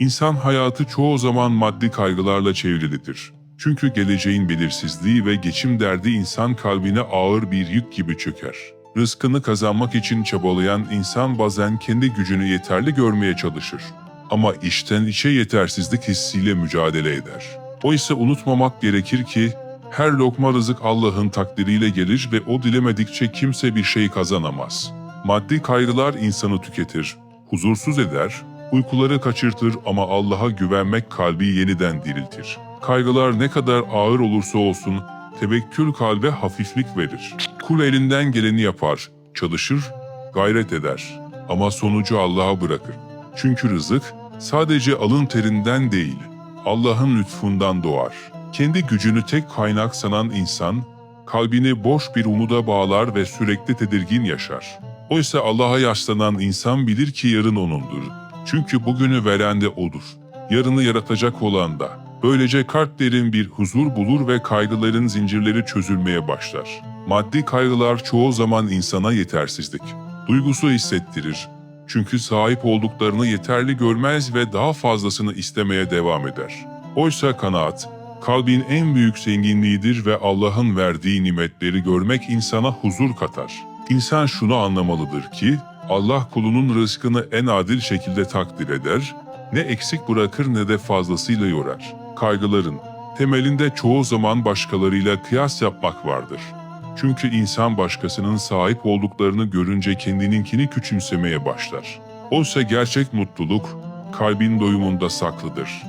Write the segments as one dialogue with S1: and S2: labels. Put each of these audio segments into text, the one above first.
S1: İnsan hayatı çoğu zaman maddi kaygılarla çevrilidir. Çünkü geleceğin belirsizliği ve geçim derdi insan kalbine ağır bir yük gibi çöker. Rızkını kazanmak için çabalayan insan bazen kendi gücünü yeterli görmeye çalışır. Ama içten içe yetersizlik hissiyle mücadele eder. Oysa unutmamak gerekir ki her lokma rızık Allah'ın takdiriyle gelir ve o dilemedikçe kimse bir şey kazanamaz. Maddi kaygılar insanı tüketir, huzursuz eder, uykuları kaçırtır ama Allah'a güvenmek kalbi yeniden diriltir. Kaygılar ne kadar ağır olursa olsun tevekkül kalbe hafiflik verir. Kul elinden geleni yapar, çalışır, gayret eder ama sonucu Allah'a bırakır. Çünkü rızık sadece alın terinden değil, Allah'ın lütfundan doğar. Kendi gücünü tek kaynak sanan insan, kalbini boş bir umuda bağlar ve sürekli tedirgin yaşar. Oysa Allah'a yaslanan insan bilir ki yarın O'nundur. Çünkü bugünü veren de O'dur. Yarını yaratacak olan da. Böylece kalp derin bir huzur bulur ve kaygıların zincirleri çözülmeye başlar. Maddi kaygılar çoğu zaman insana yetersizlik, duygusu hissettirir. Çünkü sahip olduklarını yeterli görmez ve daha fazlasını istemeye devam eder. Oysa kanaat, kalbin en büyük zenginliğidir ve Allah'ın verdiği nimetleri görmek insana huzur katar. İnsan şunu anlamalıdır ki, Allah kulunun rızkını en adil şekilde takdir eder, ne eksik bırakır ne de fazlasıyla yorar. Kaygıların temelinde çoğu zaman başkalarıyla kıyas yapmak vardır. Çünkü insan başkasının sahip olduklarını görünce kendininkini küçümsemeye başlar. Oysa gerçek mutluluk kalbin doyumunda saklıdır.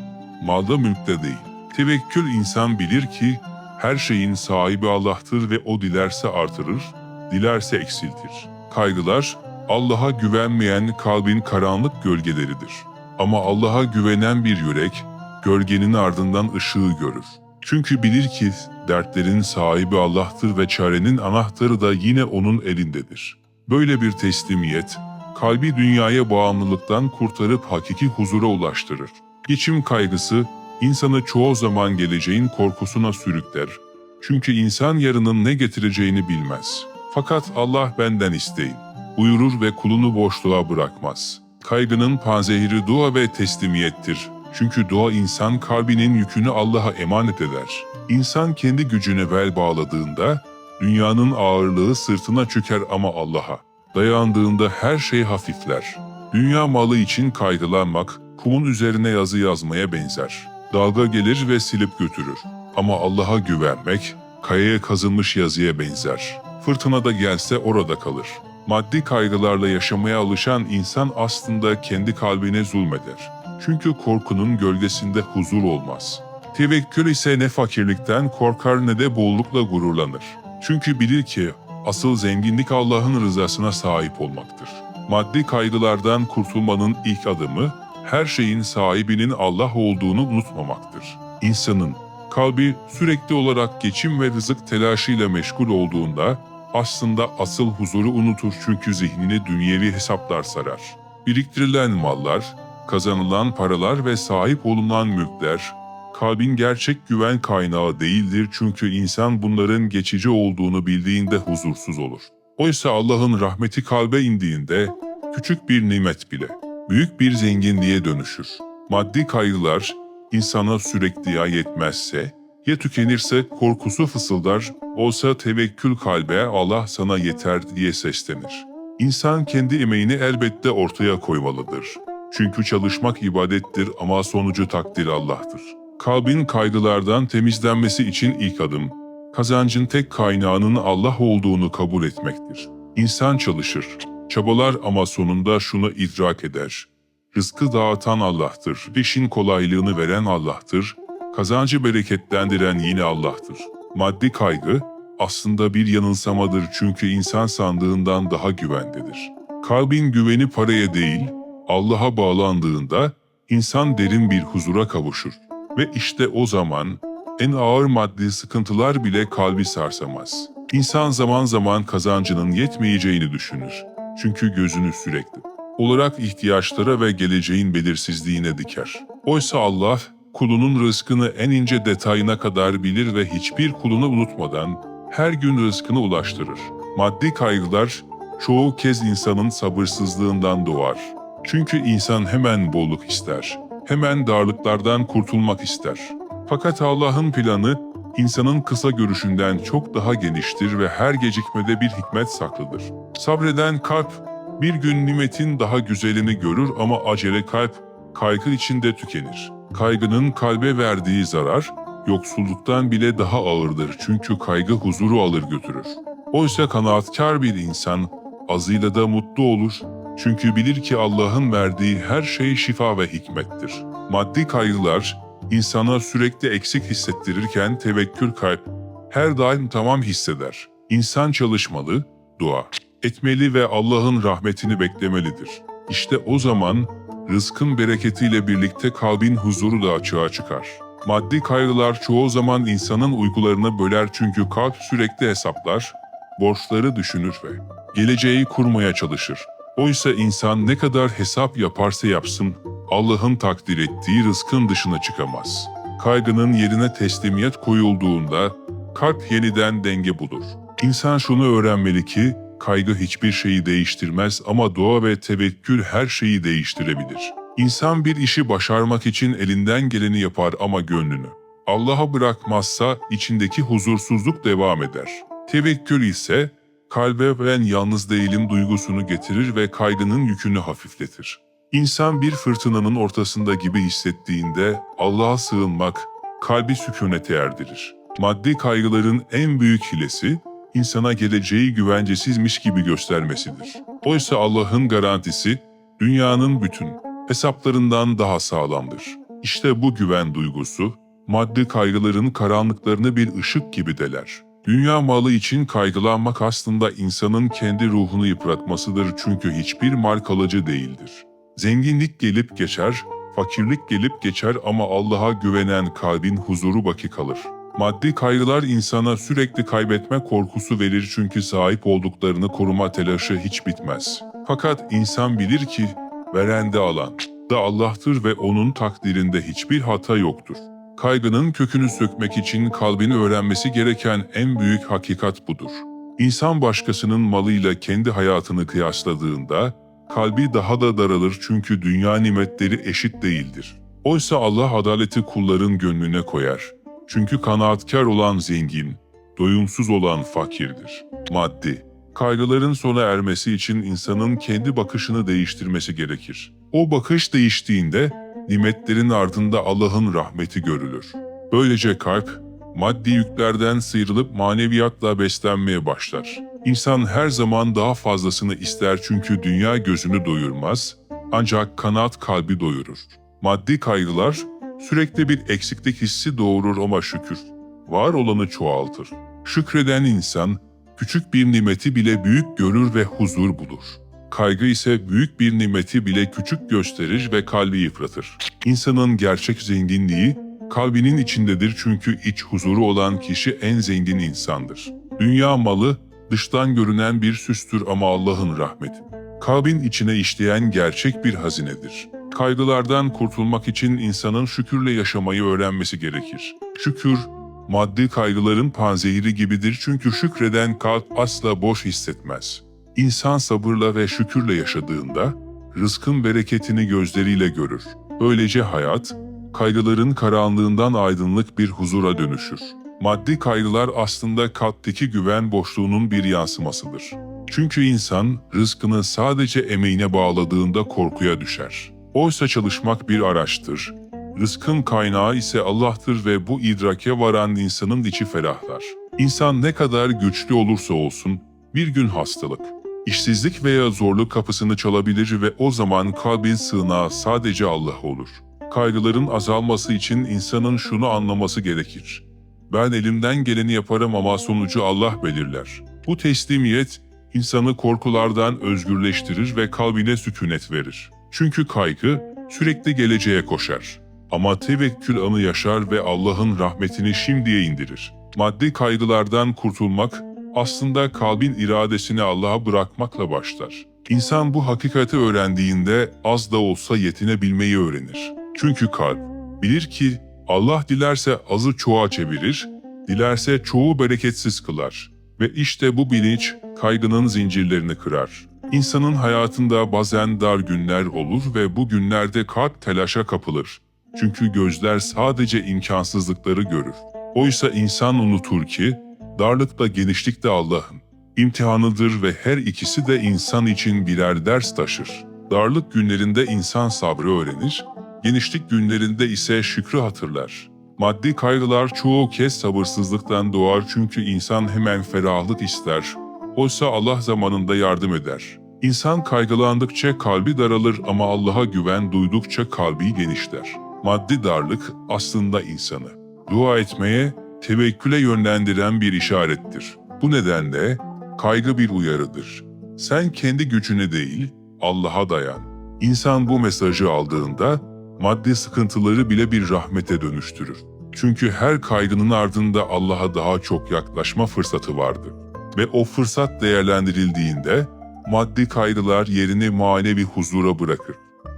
S1: Malda mülkte değil. Tevekkül insan bilir ki her şeyin sahibi Allah'tır ve o dilerse artırır, dilerse eksiltir. Kaygılar Allah'a güvenmeyen kalbin karanlık gölgeleridir. Ama Allah'a güvenen bir yürek gölgenin ardından ışığı görür. Çünkü bilir ki dertlerin sahibi Allah'tır ve çarenin anahtarı da yine onun elindedir. Böyle bir teslimiyet, kalbi dünyaya bağımlılıktan kurtarıp hakiki huzura ulaştırır. Geçim kaygısı, insanı çoğu zaman geleceğin korkusuna sürükler. Çünkü insan yarının ne getireceğini bilmez. Fakat Allah benden isteyin, buyurur ve kulunu boşluğa bırakmaz. Kaygının panzehiri dua ve teslimiyettir. Çünkü dua insan kalbinin yükünü Allah'a emanet eder. İnsan kendi gücüne bel bağladığında dünyanın ağırlığı sırtına çöker ama Allah'a dayandığında her şey hafifler. Dünya malı için kaygılanmak kumun üzerine yazı yazmaya benzer. Dalga gelir ve silip götürür. Ama Allah'a güvenmek kayaya kazınmış yazıya benzer. Fırtına da gelse orada kalır. Maddi kaygılarla yaşamaya alışan insan aslında kendi kalbine zulmeder. Çünkü korkunun gölgesinde huzur olmaz. Tevekkül ise ne fakirlikten korkar ne de bollukla gururlanır. Çünkü bilir ki asıl zenginlik Allah'ın rızasına sahip olmaktır. Maddi kaygılardan kurtulmanın ilk adımı her şeyin sahibinin Allah olduğunu unutmamaktır. İnsanın kalbi sürekli olarak geçim ve rızık telaşıyla meşgul olduğunda aslında asıl huzuru unutur çünkü zihnini dünyevi hesaplar sarar. Biriktirilen mallar, kazanılan paralar ve sahip olunan mülkler, kalbin gerçek güven kaynağı değildir çünkü insan bunların geçici olduğunu bildiğinde huzursuz olur. Oysa Allah'ın rahmeti kalbe indiğinde küçük bir nimet bile büyük bir zenginliğe dönüşür. Maddi kaygılar insana sürekli yetmezse ya tükenirse korkusu fısıldar, olsa tevekkül kalbe Allah sana yeter diye seslenir. İnsan kendi emeğini elbette ortaya koymalıdır. Çünkü çalışmak ibadettir ama sonucu takdir Allah'tır. Kalbin kaygılardan temizlenmesi için ilk adım, kazancın tek kaynağının Allah olduğunu kabul etmektir. İnsan çalışır, çabalar ama sonunda şunu idrak eder. Rızkı dağıtan Allah'tır, işin kolaylığını veren Allah'tır, kazancı bereketlendiren yine Allah'tır. Maddi kaygı aslında bir yanılsamadır çünkü insan sandığından daha güvendedir. Kalbin güveni paraya değil, Allah'a bağlandığında insan derin bir huzura kavuşur. Ve işte o zaman en ağır maddi sıkıntılar bile kalbi sarsamaz. İnsan zaman zaman kazancının yetmeyeceğini düşünür. Çünkü gözünü sürekli olarak ihtiyaçlara ve geleceğin belirsizliğine diker. Oysa Allah kulunun rızkını en ince detayına kadar bilir ve hiçbir kulunu unutmadan her gün rızkını ulaştırır. Maddi kaygılar çoğu kez insanın sabırsızlığından doğar. Çünkü insan hemen bolluk ister. Hemen darlıklardan kurtulmak ister. Fakat Allah'ın planı insanın kısa görüşünden çok daha geniştir ve her gecikmede bir hikmet saklıdır. Sabreden kalp bir gün nimetin daha güzelini görür ama acele kalp kaygı içinde tükenir. Kaygının kalbe verdiği zarar yoksulluktan bile daha ağırdır çünkü kaygı huzuru alır götürür. Oysa kanaatkar bir insan azıyla da mutlu olur çünkü bilir ki Allah'ın verdiği her şey şifa ve hikmettir. Maddi kaygılar insana sürekli eksik hissettirirken tevekkül kalp her daim tamam hisseder. İnsan çalışmalı, dua etmeli ve Allah'ın rahmetini beklemelidir. İşte o zaman rızkın bereketiyle birlikte kalbin huzuru da açığa çıkar. Maddi kaygılar çoğu zaman insanın uykularını böler çünkü kalp sürekli hesaplar, borçları düşünür ve geleceği kurmaya çalışır. Oysa insan ne kadar hesap yaparsa yapsın, Allah'ın takdir ettiği rızkın dışına çıkamaz. Kaygının yerine teslimiyet koyulduğunda kalp yeniden denge bulur. İnsan şunu öğrenmeli ki kaygı hiçbir şeyi değiştirmez ama dua ve tevekkül her şeyi değiştirebilir. İnsan bir işi başarmak için elinden geleni yapar ama gönlünü Allah'a bırakmazsa içindeki huzursuzluk devam eder. Tevekkül ise kalbe ben yalnız değilim duygusunu getirir ve kaygının yükünü hafifletir. İnsan bir fırtınanın ortasında gibi hissettiğinde Allah'a sığınmak kalbi sükunete erdirir. Maddi kaygıların en büyük hilesi insana geleceği güvencesizmiş gibi göstermesidir. Oysa Allah'ın garantisi dünyanın bütün hesaplarından daha sağlamdır. İşte bu güven duygusu maddi kaygıların karanlıklarını bir ışık gibi deler. Dünya malı için kaygılanmak aslında insanın kendi ruhunu yıpratmasıdır çünkü hiçbir mal kalıcı değildir. Zenginlik gelip geçer, fakirlik gelip geçer ama Allah'a güvenen kalbin huzuru baki kalır. Maddi kaygılar insana sürekli kaybetme korkusu verir çünkü sahip olduklarını koruma telaşı hiç bitmez. Fakat insan bilir ki veren de alan da Allah'tır ve onun takdirinde hiçbir hata yoktur. Kaygının kökünü sökmek için kalbini öğrenmesi gereken en büyük hakikat budur. İnsan başkasının malıyla kendi hayatını kıyasladığında kalbi daha da daralır çünkü dünya nimetleri eşit değildir. Oysa Allah adaleti kulların gönlüne koyar. Çünkü kanaatkar olan zengin, doyumsuz olan fakirdir. Maddi, kaygıların sona ermesi için insanın kendi bakışını değiştirmesi gerekir. O bakış değiştiğinde nimetlerin ardında Allah'ın rahmeti görülür. Böylece kalp, maddi yüklerden sıyrılıp maneviyatla beslenmeye başlar. İnsan her zaman daha fazlasını ister çünkü dünya gözünü doyurmaz, ancak kanaat kalbi doyurur. Maddi kaygılar sürekli bir eksiklik hissi doğurur ama şükür, var olanı çoğaltır. Şükreden insan, küçük bir nimeti bile büyük görür ve huzur bulur. Kaygı ise büyük bir nimeti bile küçük gösterir ve kalbi yıpratır. İnsanın gerçek zenginliği kalbinin içindedir çünkü iç huzuru olan kişi en zengin insandır. Dünya malı dıştan görünen bir süstür ama Allah'ın rahmeti. Kalbin içine işleyen gerçek bir hazinedir. Kaygılardan kurtulmak için insanın şükürle yaşamayı öğrenmesi gerekir. Şükür, maddi kaygıların panzehiri gibidir çünkü şükreden kalp asla boş hissetmez. İnsan sabırla ve şükürle yaşadığında rızkın bereketini gözleriyle görür. Böylece hayat, kaygıların karanlığından aydınlık bir huzura dönüşür. Maddi kaygılar aslında kalpteki güven boşluğunun bir yansımasıdır. Çünkü insan rızkını sadece emeğine bağladığında korkuya düşer. Oysa çalışmak bir araçtır. Rızkın kaynağı ise Allah'tır ve bu idrake varan insanın içi ferahlar. İnsan ne kadar güçlü olursa olsun bir gün hastalık, işsizlik veya zorluk kapısını çalabilir ve o zaman kalbin sığınağı sadece Allah olur. Kaygıların azalması için insanın şunu anlaması gerekir. Ben elimden geleni yaparım ama sonucu Allah belirler. Bu teslimiyet insanı korkulardan özgürleştirir ve kalbine sükunet verir. Çünkü kaygı sürekli geleceğe koşar. Ama tevekkül anı yaşar ve Allah'ın rahmetini şimdiye indirir. Maddi kaygılardan kurtulmak aslında kalbin iradesini Allah'a bırakmakla başlar. İnsan bu hakikati öğrendiğinde az da olsa yetinebilmeyi öğrenir. Çünkü kalp bilir ki Allah dilerse azı çoğa çevirir, dilerse çoğu bereketsiz kılar. Ve işte bu bilinç kaygının zincirlerini kırar. İnsanın hayatında bazen dar günler olur ve bu günlerde kalp telaşa kapılır. Çünkü gözler sadece imkansızlıkları görür. Oysa insan unutur ki darlıkla genişlik de Allah'ın imtihanıdır ve her ikisi de insan için birer ders taşır. Darlık günlerinde insan sabrı öğrenir, genişlik günlerinde ise şükrü hatırlar. Maddi kaygılar çoğu kez sabırsızlıktan doğar çünkü insan hemen ferahlık ister. Oysa Allah zamanında yardım eder. İnsan kaygılandıkça kalbi daralır ama Allah'a güven duydukça kalbi genişler. Maddi darlık aslında insanı dua etmeye, tevekküle yönlendiren bir işarettir. Bu nedenle kaygı bir uyarıdır. Sen kendi gücüne değil, Allah'a dayan. İnsan bu mesajı aldığında maddi sıkıntıları bile bir rahmete dönüştürür. Çünkü her kaygının ardında Allah'a daha çok yaklaşma fırsatı vardır. Ve o fırsat değerlendirildiğinde maddi kaygılar yerini manevi huzura bırakır.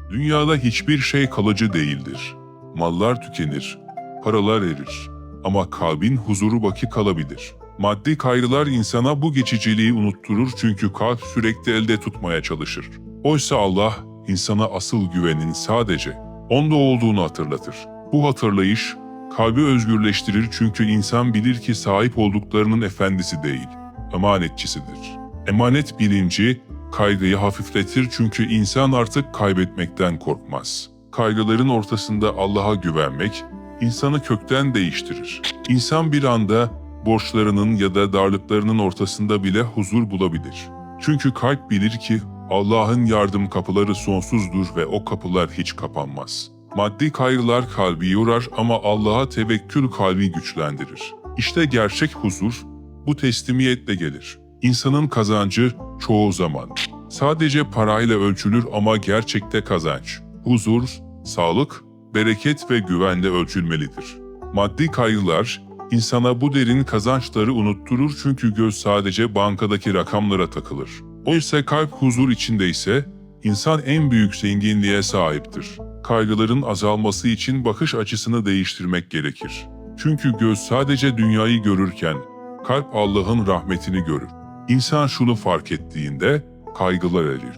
S1: Dünyada hiçbir şey kalıcı değildir. Mallar tükenir, paralar erir. Ama kalbin huzuru baki kalabilir. Maddi kaygılar insana bu geçiciliği unutturur çünkü kalp sürekli elde tutmaya çalışır. Oysa Allah insana asıl güvenin sadece onda olduğunu hatırlatır. Bu hatırlayış kalbi özgürleştirir çünkü insan bilir ki sahip olduklarının efendisi değil, emanetçisidir. Emanet bilinci kaygıyı hafifletir çünkü insan artık kaybetmekten korkmaz. Kaygıların ortasında Allah'a güvenmek insanı kökten değiştirir. İnsan bir anda borçlarının ya da darlıklarının ortasında bile huzur bulabilir. Çünkü kalp bilir ki Allah'ın yardım kapıları sonsuzdur ve o kapılar hiç kapanmaz. Maddi kaygılar kalbi yorar ama Allah'a tevekkül kalbi güçlendirir. İşte gerçek huzur bu teslimiyetle gelir. İnsanın kazancı çoğu zaman sadece parayla ölçülür ama gerçekte kazanç, huzur, sağlık, bereket ve güvenle ölçülmelidir. Maddi kaygılar insana bu derin kazançları unutturur çünkü göz sadece bankadaki rakamlara takılır. Oysa kalp huzur içindeyse insan en büyük zenginliğe sahiptir. Kaygıların azalması için bakış açısını değiştirmek gerekir. Çünkü göz sadece dünyayı görürken kalp Allah'ın rahmetini görür. İnsan şunu fark ettiğinde kaygılar erir.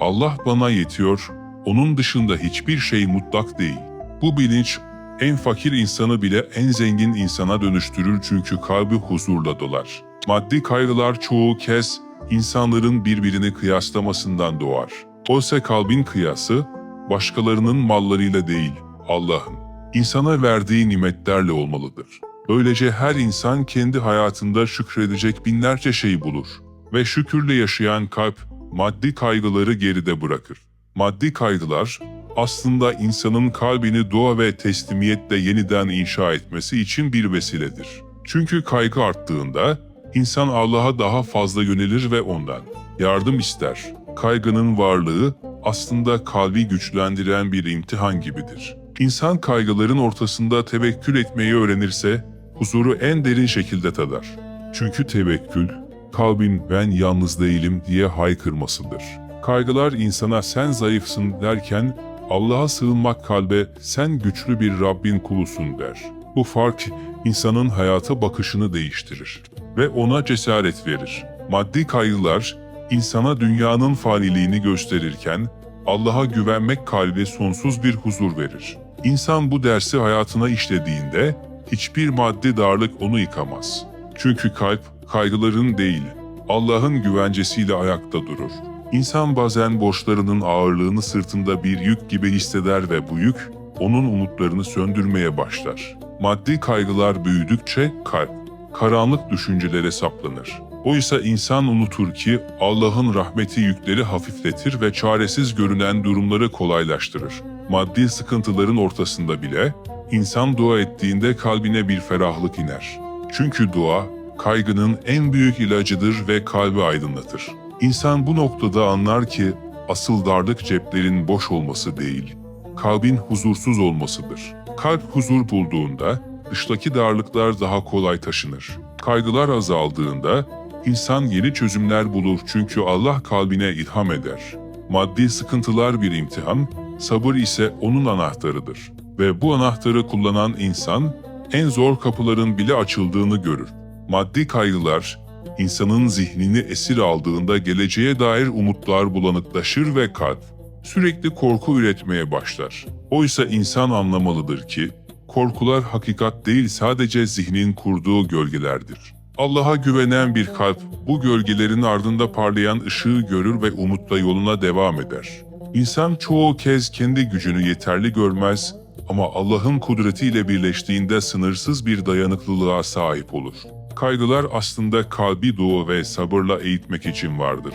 S1: Allah bana yetiyor, onun dışında hiçbir şey mutlak değil. Bu bilinç en fakir insanı bile en zengin insana dönüştürür çünkü kalbi huzurla dolar. Maddi kaygılar çoğu kez insanların birbirini kıyaslamasından doğar. Oysa kalbin kıyası başkalarının mallarıyla değil, Allah'ın insana verdiği nimetlerle olmalıdır. Böylece her insan kendi hayatında şükredecek binlerce şey bulur ve şükürle yaşayan kalp maddi kaygıları geride bırakır. Maddi kaygılar aslında insanın kalbini dua ve teslimiyetle yeniden inşa etmesi için bir vesiledir. Çünkü kaygı arttığında insan Allah'a daha fazla yönelir ve ondan yardım ister. Kaygının varlığı aslında kalbi güçlendiren bir imtihan gibidir. İnsan kaygıların ortasında tevekkül etmeyi öğrenirse huzuru en derin şekilde tadar. Çünkü tevekkül kalbin ben yalnız değilim diye haykırmasıdır. Kaygılar insana sen zayıfsın derken Allah'a sığınmak kalbe sen güçlü bir Rabbin kulusun der. Bu fark insanın hayata bakışını değiştirir ve ona cesaret verir. Maddi kaygılar insana dünyanın faniliğini gösterirken Allah'a güvenmek kalbe sonsuz bir huzur verir. İnsan bu dersi hayatına işlediğinde hiçbir maddi darlık onu yıkamaz. Çünkü kalp kaygıların değil, Allah'ın güvencesiyle ayakta durur. İnsan bazen borçlarının ağırlığını sırtında bir yük gibi hisseder ve bu yük onun umutlarını söndürmeye başlar. Maddi kaygılar büyüdükçe kalp karanlık düşüncelere saplanır. Oysa insan unutur ki Allah'ın rahmeti yükleri hafifletir ve çaresiz görünen durumları kolaylaştırır. Maddi sıkıntıların ortasında bile insan dua ettiğinde kalbine bir ferahlık iner. Çünkü dua kaygının en büyük ilacıdır ve kalbi aydınlatır. İnsan bu noktada anlar ki asıl darlık ceplerin boş olması değil, kalbin huzursuz olmasıdır. Kalp huzur bulduğunda dıştaki darlıklar daha kolay taşınır. Kaygılar azaldığında insan yeni çözümler bulur çünkü Allah kalbine ilham eder. Maddi sıkıntılar bir imtihan, sabır ise onun anahtarıdır. Ve bu anahtarı kullanan insan en zor kapıların bile açıldığını görür. Maddi kaygılar insanın zihnini esir aldığında geleceğe dair umutlar bulanıklaşır ve kalp sürekli korku üretmeye başlar. Oysa insan anlamalıdır ki korkular hakikat değil sadece zihnin kurduğu gölgelerdir. Allah'a güvenen bir kalp bu gölgelerin ardında parlayan ışığı görür ve umutla yoluna devam eder. İnsan çoğu kez kendi gücünü yeterli görmez ama Allah'ın kudretiyle birleştiğinde sınırsız bir dayanıklılığa sahip olur. Kaygılar aslında kalbi dua ve sabırla eğitmek için vardır.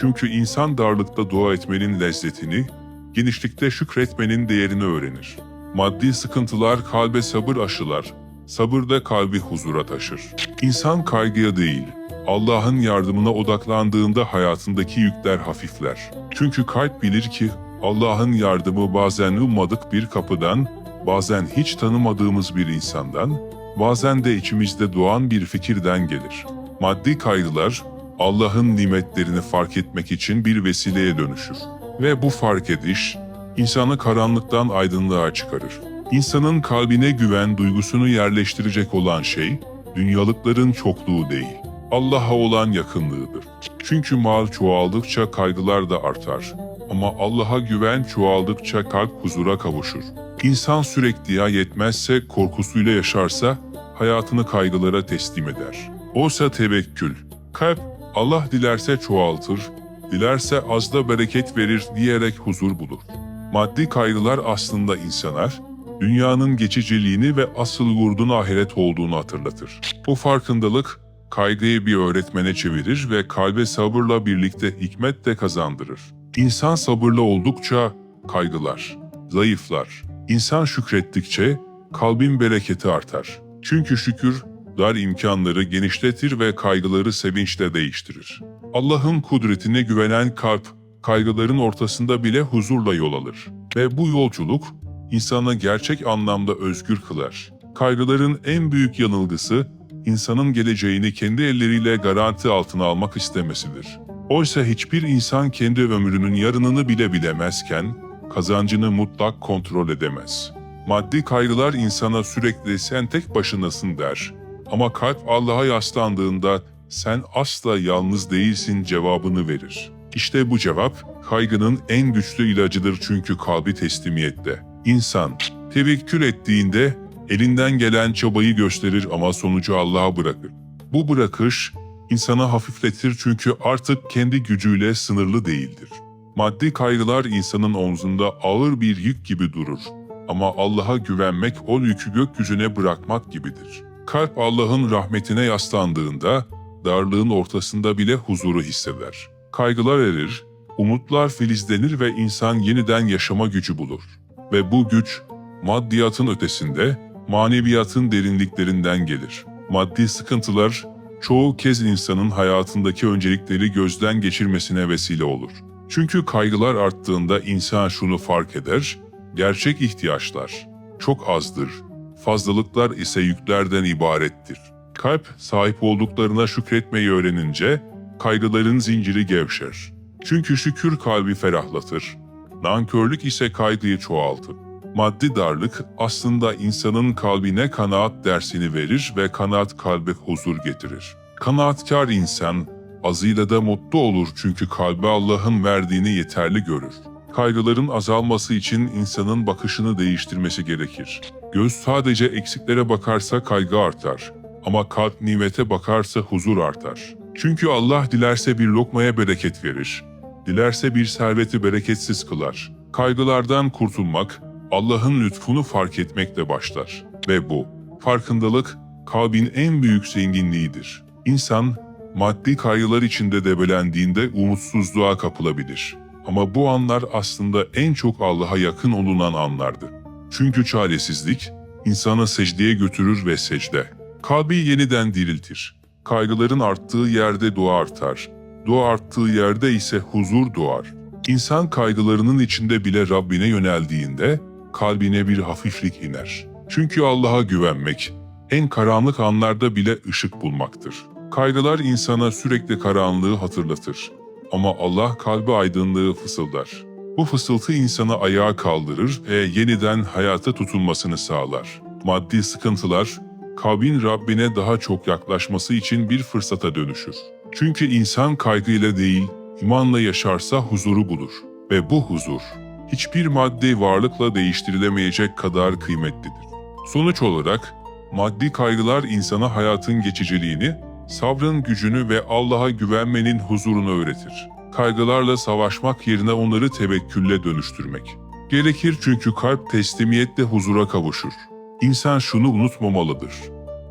S1: Çünkü insan darlıkta dua etmenin lezzetini, genişlikte şükretmenin değerini öğrenir. Maddi sıkıntılar kalbe sabır aşılar, sabır da kalbi huzura taşır. İnsan kaygıya değil, Allah'ın yardımına odaklandığında hayatındaki yükler hafifler. Çünkü kalp bilir ki Allah'ın yardımı bazen ummadık bir kapıdan, bazen hiç tanımadığımız bir insandan, bazen de içimizde doğan bir fikirden gelir. Maddi kaygılar Allah'ın nimetlerini fark etmek için bir vesileye dönüşür. Ve bu fark ediş insanı karanlıktan aydınlığa çıkarır. İnsanın kalbine güven duygusunu yerleştirecek olan şey dünyalıkların çokluğu değil, Allah'a olan yakınlığıdır. Çünkü mal çoğaldıkça kaygılar da artar. Ama Allah'a güven çoğaldıkça kalp huzura kavuşur. İnsan sürekli ya yetmezse korkusuyla yaşarsa hayatını kaygılara teslim eder. Oysa tevekkül, kalp Allah dilerse çoğaltır, dilerse az da bereket verir diyerek huzur bulur. Maddi kaygılar aslında insana dünyanın geçiciliğini ve asıl yurdun ahiret olduğunu hatırlatır. Bu farkındalık kaygıyı bir öğretmene çevirir ve kalbe sabırla birlikte hikmet de kazandırır. İnsan sabırlı oldukça kaygılar, zayıflar. İnsan şükrettikçe kalbin bereketi artar. Çünkü şükür dar imkanları genişletir ve kaygıları sevinçle değiştirir. Allah'ın kudretine güvenen kalp, kaygıların ortasında bile huzurla yol alır. Ve bu yolculuk, insanı gerçek anlamda özgür kılar. Kaygıların en büyük yanılgısı, insanın geleceğini kendi elleriyle garanti altına almak istemesidir. Oysa hiçbir insan kendi ömrünün yarınını bile bilemezken, kazancını mutlak kontrol edemez. Maddi kaygılar insana sürekli sen tek başınasın der. Ama kalp Allah'a yaslandığında sen asla yalnız değilsin cevabını verir. İşte bu cevap kaygının en güçlü ilacıdır çünkü kalbi teslimiyette. İnsan tevekkül ettiğinde elinden gelen çabayı gösterir ama sonucu Allah'a bırakır. Bu bırakış insanı hafifletir çünkü artık kendi gücüyle sınırlı değildir. Maddi kaygılar insanın omzunda ağır bir yük gibi durur. Ama Allah'a güvenmek o yükü gökyüzüne bırakmak gibidir. Kalp Allah'ın rahmetine yaslandığında darlığın ortasında bile huzuru hisseder. Kaygılar erir, umutlar filizlenir ve insan yeniden yaşama gücü bulur. Ve bu güç maddiyatın ötesinde maneviyatın derinliklerinden gelir. Maddi sıkıntılar çoğu kez insanın hayatındaki öncelikleri gözden geçirmesine vesile olur. Çünkü kaygılar arttığında insan şunu fark eder, gerçek ihtiyaçlar çok azdır, fazlalıklar ise yüklerden ibarettir. Kalp sahip olduklarına şükretmeyi öğrenince kaygıların zinciri gevşer. Çünkü şükür kalbi ferahlatır, nankörlük ise kaygıyı çoğaltır. Maddi darlık aslında insanın kalbine kanaat dersini verir ve kanaat kalbe huzur getirir. Kanaatkar insan azıyla da mutlu olur çünkü kalbi Allah'ın verdiğini yeterli görür. Kaygıların azalması için insanın bakışını değiştirmesi gerekir. Göz sadece eksiklere bakarsa kaygı artar ama kalp nimete bakarsa huzur artar. Çünkü Allah dilerse bir lokmaya bereket verir, dilerse bir serveti bereketsiz kılar. Kaygılardan kurtulmak, Allah'ın lütfunu fark etmekle başlar. Ve bu, farkındalık, kalbin en büyük zenginliğidir. İnsan, maddi kaygılar içinde debelendiğinde umutsuzluğa kapılabilir. Ama bu anlar aslında en çok Allah'a yakın olunan anlardır. Çünkü çaresizlik, insanı secdeye götürür ve secde. Kalbi yeniden diriltir. Kaygıların arttığı yerde dua artar. Dua arttığı yerde ise huzur doğar. İnsan kaygılarının içinde bile Rabbine yöneldiğinde kalbine bir hafiflik iner. Çünkü Allah'a güvenmek en karanlık anlarda bile ışık bulmaktır. Kaygılar insana sürekli karanlığı hatırlatır. Ama Allah kalbi aydınlığı fısıldar. Bu fısıltı insanı ayağa kaldırır ve yeniden hayata tutulmasını sağlar. Maddi sıkıntılar kalbin Rabbine daha çok yaklaşması için bir fırsata dönüşür. Çünkü insan kaygıyla değil, imanla yaşarsa huzuru bulur. Ve bu huzur, hiçbir maddi varlıkla değiştirilemeyecek kadar kıymetlidir. Sonuç olarak, maddi kaygılar insana hayatın geçiciliğini, sabrın gücünü ve Allah'a güvenmenin huzurunu öğretir. Kaygılarla savaşmak yerine onları tevekkülle dönüştürmek. Gerekir çünkü kalp teslimiyetle huzura kavuşur. İnsan şunu unutmamalıdır.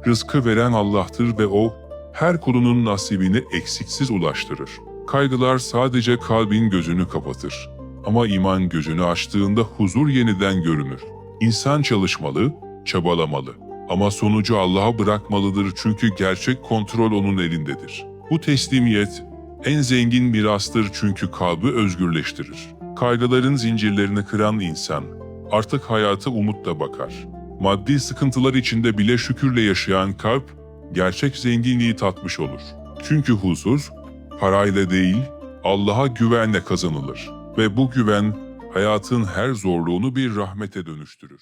S1: Rızkı veren Allah'tır ve O, her kulunun nasibini eksiksiz ulaştırır. Kaygılar sadece kalbin gözünü kapatır. Ama iman gözünü açtığında huzur yeniden görünür. İnsan çalışmalı, çabalamalı. Ama sonucu Allah'a bırakmalıdır çünkü gerçek kontrol onun elindedir. Bu teslimiyet en zengin mirastır çünkü kalbi özgürleştirir. Kaygıların zincirlerini kıran insan artık hayata umutla bakar. Maddi sıkıntılar içinde bile şükürle yaşayan kalp gerçek zenginliği tatmış olur. Çünkü huzur parayla değil Allah'a güvenle kazanılır ve bu güven hayatın her zorluğunu bir rahmete dönüştürür.